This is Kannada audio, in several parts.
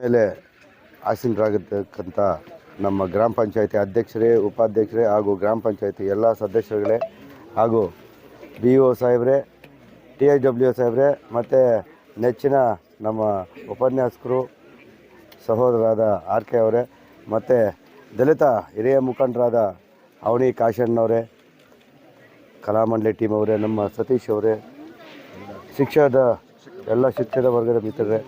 ಮೇಲೆ ಆಸೀನರಾಗಿರ್ತಕ್ಕಂಥ ನಮ್ಮ ಗ್ರಾಮ ಪಂಚಾಯತಿ ಅಧ್ಯಕ್ಷರೇ, ಉಪಾಧ್ಯಕ್ಷರೇ ಹಾಗೂ ಗ್ರಾಮ ಪಂಚಾಯತಿ ಎಲ್ಲ ಸದಸ್ಯರುಗಳೇ ಹಾಗೂ ಬಿ ಒ ಸಾಹೇಬ್ರೆ ಟಿ ಐ ಡಬ್ಲ್ಯೂ ಸಾಹೇಬ್ರೆ ಮತ್ತು ನೆಚ್ಚಿನ ನಮ್ಮ ಉಪನ್ಯಾಸಕರು ಸಹೋದರಾದ ಆರ್ ಕೆ ಅವರೇ ಮತ್ತು ದಲಿತ ಹಿರಿಯ ಮುಖಂಡರಾದ ಅವನಿ ಕಾಶಣ್ಣವರೇ ಕಲಾಮಂಡಳಿ ಟೀಮ್ ಅವರೇ, ನಮ್ಮ ಸತೀಶ್ ಅವರೇ, ಶಿಕ್ಷಣದ ಎಲ್ಲ ಶಿಕ್ಷಣ ವರ್ಗದ ಮಿತ್ರರೇ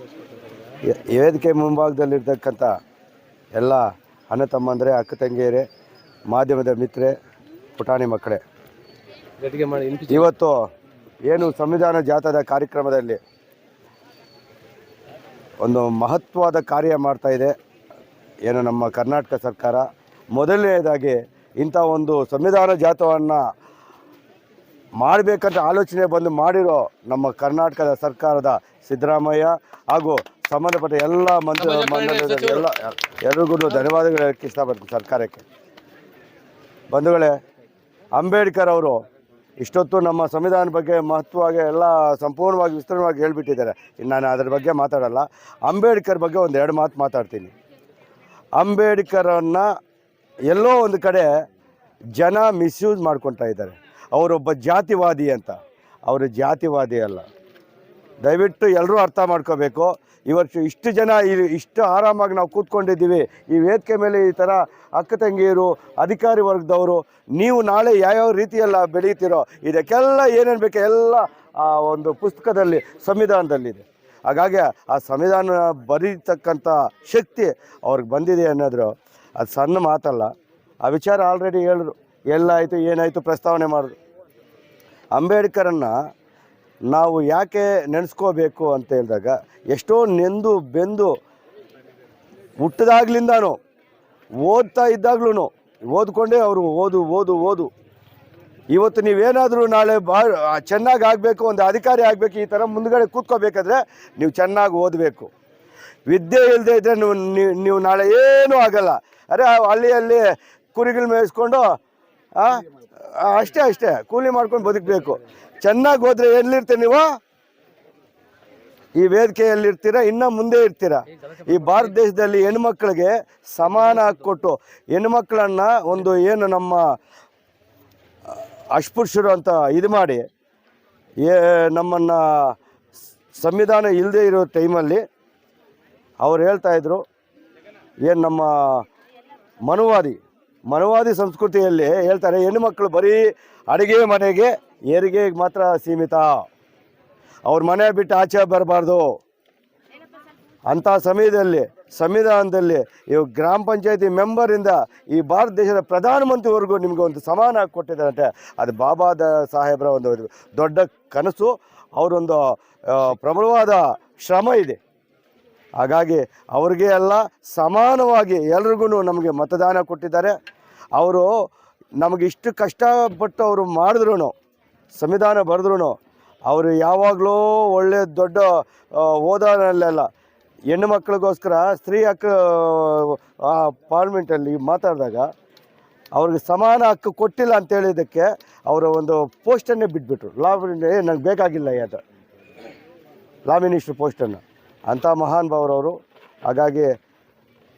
ವೇದಿಕೆ ಮುಂಭಾಗದಲ್ಲಿರ್ತಕ್ಕಂಥ ಎಲ್ಲ ಅಣ್ಣ ತಮ್ಮಂದರೆ ಅಕ್ಕ ತಂಗಿಯರೇ ಮಾಧ್ಯಮದ ಮಿತ್ರೆ ಪುಟಾಣಿ ಮಕ್ಕಳೇ. ಇವತ್ತು ಏನು ಸಂವಿಧಾನ ಜಾಥಾದ ಕಾರ್ಯಕ್ರಮದಲ್ಲಿ ಒಂದು ಮಹತ್ವದ ಕಾರ್ಯ ಮಾಡ್ತಾ ಇದೆ. ಏನು ನಮ್ಮ ಕರ್ನಾಟಕ ಸರ್ಕಾರ ಮೊದಲನೇದಾಗಿ ಇಂಥ ಒಂದು ಸಂವಿಧಾನ ಜಾಥವನ್ನು ಮಾಡಬೇಕಂತ ಆಲೋಚನೆ ಬಂದು ಮಾಡಿರೋ ನಮ್ಮ ಕರ್ನಾಟಕದ ಸರ್ಕಾರದ ಸಿದ್ದರಾಮಯ್ಯ ಹಾಗೂ ಸಂಬಂಧಪಟ್ಟ ಎಲ್ಲ ಮಂತ್ರಿ ಎಲ್ಲ ಎಲ್ರಿಗೂ ಧನ್ಯವಾದಗಳು ಹೇಳಕ್ಕೆ ಇಷ್ಟಪಡ್ತೀನಿ ಸರ್ಕಾರಕ್ಕೆ. ಬಂಧುಗಳೇ ಅಂಬೇಡ್ಕರ್ ಅವರು ಇಷ್ಟೊತ್ತು ನಮ್ಮ ಸಂವಿಧಾನ ಬಗ್ಗೆ ಮಹತ್ವವಾಗಿ ಎಲ್ಲ ಸಂಪೂರ್ಣವಾಗಿ ವಿಸ್ತರಣವಾಗಿ ಹೇಳಿಬಿಟ್ಟಿದ್ದಾರೆ. ನಾನು ಅದರ ಬಗ್ಗೆ ಮಾತಾಡಲ್ಲ. ಅಂಬೇಡ್ಕರ್ ಬಗ್ಗೆ ಒಂದು ಎರಡು ಮಾತು ಮಾತಾಡ್ತೀನಿ. ಅಂಬೇಡ್ಕರನ್ನು ಎಲ್ಲೋ ಒಂದು ಕಡೆ ಜನ ಮಿಸ್ಯೂಸ್ ಮಾಡ್ಕೊತಾ ಇದ್ದಾರೆ. ಅವರೊಬ್ಬ ಜಾತಿವಾದಿ ಅಂತ. ಅವರು ಜಾತಿವಾದಿ ಅಲ್ಲ. ದಯವಿಟ್ಟು ಎಲ್ಲರೂ ಅರ್ಥ ಮಾಡ್ಕೋಬೇಕು. ಇವತ್ತು ಇಷ್ಟು ಜನ ಇಲ್ಲಿ ಇಷ್ಟು ಆರಾಮಾಗಿ ನಾವು ಕೂತ್ಕೊಂಡಿದ್ದೀವಿ. ಈ ವೇದಿಕೆ ಮೇಲೆ ಈ ಥರ ಅಕ್ಕ ತಂಗಿಯರು, ಅಧಿಕಾರಿ ವರ್ಗದವರು, ನೀವು ನಾಳೆ ಯಾವ್ಯಾವ ರೀತಿಯೆಲ್ಲ ಬೆಳೀತಿರೋ ಇದಕ್ಕೆಲ್ಲ ಏನೇನು ಬೇಕು ಎಲ್ಲ ಆ ಒಂದು ಪುಸ್ತಕದಲ್ಲಿ ಸಂವಿಧಾನದಲ್ಲಿದೆ. ಹಾಗಾಗಿ ಆ ಸಂವಿಧಾನ ಬರೀತಕ್ಕಂಥ ಶಕ್ತಿ ಅವ್ರಿಗೆ ಬಂದಿದೆ ಅನ್ನೋದ್ರು. ಅದು ಸಣ್ಣ ಮಾತಲ್ಲ. ಆ ವಿಚಾರ ಆಲ್ರೆಡಿ ಹೇಳಿದ್ರು. ಎಲ್ಲಾಯಿತು, ಏನಾಯಿತು ಪ್ರಸ್ತಾವನೆ ಮಾಡಿದ್ರು. ಅಂಬೇಡ್ಕರನ್ನು ನಾವು ಯಾಕೆ ನೆನೆಸ್ಕೋಬೇಕು ಅಂತ ಹೇಳಿದಾಗ ಎಷ್ಟೋ ನೆಂದು ಬೆಂದು ಹುಟ್ಟಿದಾಗ್ಲಿಂದಾನು ಓದ್ತಾ ಇದ್ದಾಗ್ಲೂ ಓದ್ಕೊಂಡೇ ಅವರು ಓದು ಓದು ಓದು. ಇವತ್ತು ನೀವೇನಾದರೂ ನಾಳೆ ಬಾ, ಚೆನ್ನಾಗಿ ಆಗಬೇಕು, ಒಂದು ಅಧಿಕಾರಿ ಆಗಬೇಕು, ಈ ಥರ ಮುಂದ್ಗಡೆ ಕೂತ್ಕೋಬೇಕಾದ್ರೆ ನೀವು ಚೆನ್ನಾಗಿ ಓದಬೇಕು. ವಿದ್ಯೆ ಇಲ್ಲದೆ ಇದ್ದರೆ ನೀವು, ನೀವು- ನಾಳೆ ಏನೂ ಆಗಲ್ಲ. ಅರೆ, ಅಲ್ಲಿ ಅಲ್ಲಿ ಕುರಿಗಳು ಮೇಯಿಸ್ಕೊಂಡು ಅಷ್ಟೇ ಅಷ್ಟೇ. ಕೂಲಿ ಮಾಡ್ಕೊಂಡು ಬದುಕಬೇಕು. ಚೆನ್ನಾಗಿ ಹೋದ್ರೆ ಎಲ್ಲಿರ್ತೀರ ನೀವು? ಈ ವೇದಿಕೆಯಲ್ಲಿ ಇರ್ತೀರಾ ಇನ್ನ ಮುಂದೆ ಇರ್ತೀರಾ? ಈ ಭಾರತ ದೇಶದಲ್ಲಿ ಹೆಣ್ಮಕ್ಳಿಗೆ ಸಮಾನ ಹಾಕ್ಕೊಟ್ಟು ಕೊಟ್ಟು ಹೆಣ್ಮಕ್ಳನ್ನ ಒಂದು ಏನು ನಮ್ಮ ಅಸ್ಪೃಶ್ಯರು ಅಂತ ಇದು ಮಾಡಿ, ಏ, ನಮ್ಮನ್ನು ಸಂವಿಧಾನ ಇಲ್ಲದೆ ಇರೋ ಟೈಮಲ್ಲಿ ಅವ್ರು ಹೇಳ್ತಾ ಇದ್ರು, ಏನು ನಮ್ಮ ಮನುವಾದಿ ಮನುವಾದಿ ಸಂಸ್ಕೃತಿಯಲ್ಲಿ ಹೇಳ್ತಾರೆ ಹೆಣ್ಣುಮಕ್ಕಳು ಬರೀ ಅಡುಗೆ ಮನೆಗೆ ಹೆರಿಗೆಗೆ ಮಾತ್ರ ಸೀಮಿತ. ಅವ್ರ ಮನೆ ಬಿಟ್ಟು ಆಚೆ ಬರಬಾರ್ದು. ಅಂಥ ಸಮಯದಲ್ಲಿ, ಸಂವಿಧಾನದಲ್ಲಿ ಇವು ಗ್ರಾಮ ಪಂಚಾಯತಿ ಮೆಂಬರಿಂದ ಈ ಭಾರತ ದೇಶದ ಪ್ರಧಾನಮಂತ್ರಿವರೆಗೂ ನಿಮಗೆ ಒಂದು ಸಮಾನ ಕೊಟ್ಟಿದ್ದಾರಂತೆ. ಅದು ಬಾಬಾದ ಸಾಹೇಬರ ಒಂದು ದೊಡ್ಡ ಕನಸು, ಅವರೊಂದು ಪ್ರಬಲವಾದ ಶ್ರಮ ಇದೆ. ಹಾಗಾಗಿ ಅವ್ರಿಗೆ ಎಲ್ಲ ಸಮಾನವಾಗಿ ಎಲ್ರಿಗೂ ನಮಗೆ ಮತದಾನ ಕೊಟ್ಟಿದ್ದಾರೆ. ಅವರು ನಮಗೆ ಇಷ್ಟು ಕಷ್ಟಪಟ್ಟು ಅವರು ಮಾಡಿದ್ರು ಸಂವಿಧಾನ ಬರೆದ್ರು ಅವರು ಯಾವಾಗಲೂ ಒಳ್ಳೆ ದೊಡ್ಡ ಓದಲ್ಲೆಲ್ಲ ಹೆಣ್ಣು ಮಕ್ಕಳಿಗೋಸ್ಕರ ಸ್ತ್ರೀ ಹಕ್ಕು ಪಾರ್ಲಿಮೆಂಟಲ್ಲಿ ಮಾತಾಡಿದಾಗ ಅವ್ರಿಗೆ ಸಮಾನ ಹಕ್ಕು ಕೊಟ್ಟಿಲ್ಲ ಅಂತ ಹೇಳಿದ್ದಕ್ಕೆ ಅವರ ಒಂದು ಪೋಸ್ಟನ್ನೇ ಬಿಟ್ಬಿಟ್ರು. ಲಾ ಏ, ನಂಗೆ ಬೇಕಾಗಿಲ್ಲ ಯಾತ ಲಾ ಮಿನಿಸ್ಟ್ರ್ ಪೋಸ್ಟನ್ನು. ಅಂಥ ಮಹಾನ್ ಭಾವರವರು. ಹಾಗಾಗಿ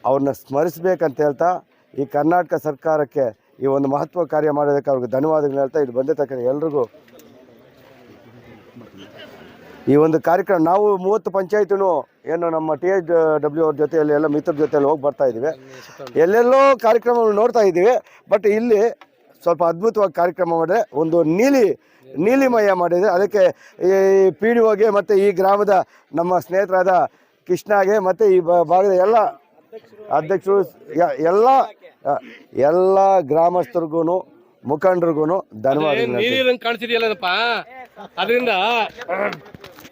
ಅವ್ರನ್ನ ಸ್ಮರಿಸ್ಬೇಕಂತ ಹೇಳ್ತಾ ಈ ಕರ್ನಾಟಕ ಸರ್ಕಾರಕ್ಕೆ ಈ ಒಂದು ಮಹತ್ವ ಕಾರ್ಯ ಮಾಡೋದಕ್ಕೆ ಅವ್ರಿಗೆ ಧನ್ಯವಾದಗಳು ಹೇಳ್ತಾ ಇದು ಬಂದಿರ್ತಕ್ಕಂಥ ಎಲ್ರಿಗೂ. ಈ ಒಂದು ಕಾರ್ಯಕ್ರಮ ನಾವು ಮೂವತ್ತು ಪಂಚಾಯತಿನೂ ಏನು ನಮ್ಮ ಟಿ ಎಚ್ ಡಬ್ಲ್ಯೂ ಅವ್ರ ಜೊತೆಯಲ್ಲಿ ಎಲ್ಲ ಮಿತ್ರರ ಜೊತೆಯಲ್ಲಿ ಹೋಗಿ ಬರ್ತಾ ಇದ್ದೀವಿ. ಎಲ್ಲೆಲ್ಲೋ ಕಾರ್ಯಕ್ರಮಗಳು ನೋಡ್ತಾ ಇದ್ದೀವಿ. ಬಟ್ ಇಲ್ಲಿ ಸ್ವಲ್ಪ ಅದ್ಭುತವಾಗಿ ಕಾರ್ಯಕ್ರಮ ಮಾಡಿದ್ರೆ ಒಂದು ನೀಲಿ, ನೀಲಿಮಯ ಮಾಡಿದರೆ ಅದಕ್ಕೆ ಈ ಪಿ ಡಿ ಒಗೆ ಮತ್ತು ಈ ಗ್ರಾಮದ ನಮ್ಮ ಸ್ನೇಹಿತರಾದ ಕೃಷ್ಣಗೆ ಮತ್ತು ಈ ಭಾಗದ ಎಲ್ಲ ಅಧ್ಯಕ್ಷರು ಎಲ್ಲ ಎಲ್ಲ ಗ್ರಾಮಸ್ಥರಿಗೂ ಮುಖಂಡರಿಗೂ ಧನ್ಯವಾದಗಳು ಕಾಣಿಸಿದೆಯಲ್ಲಪ್ಪ ಅದರಿಂದ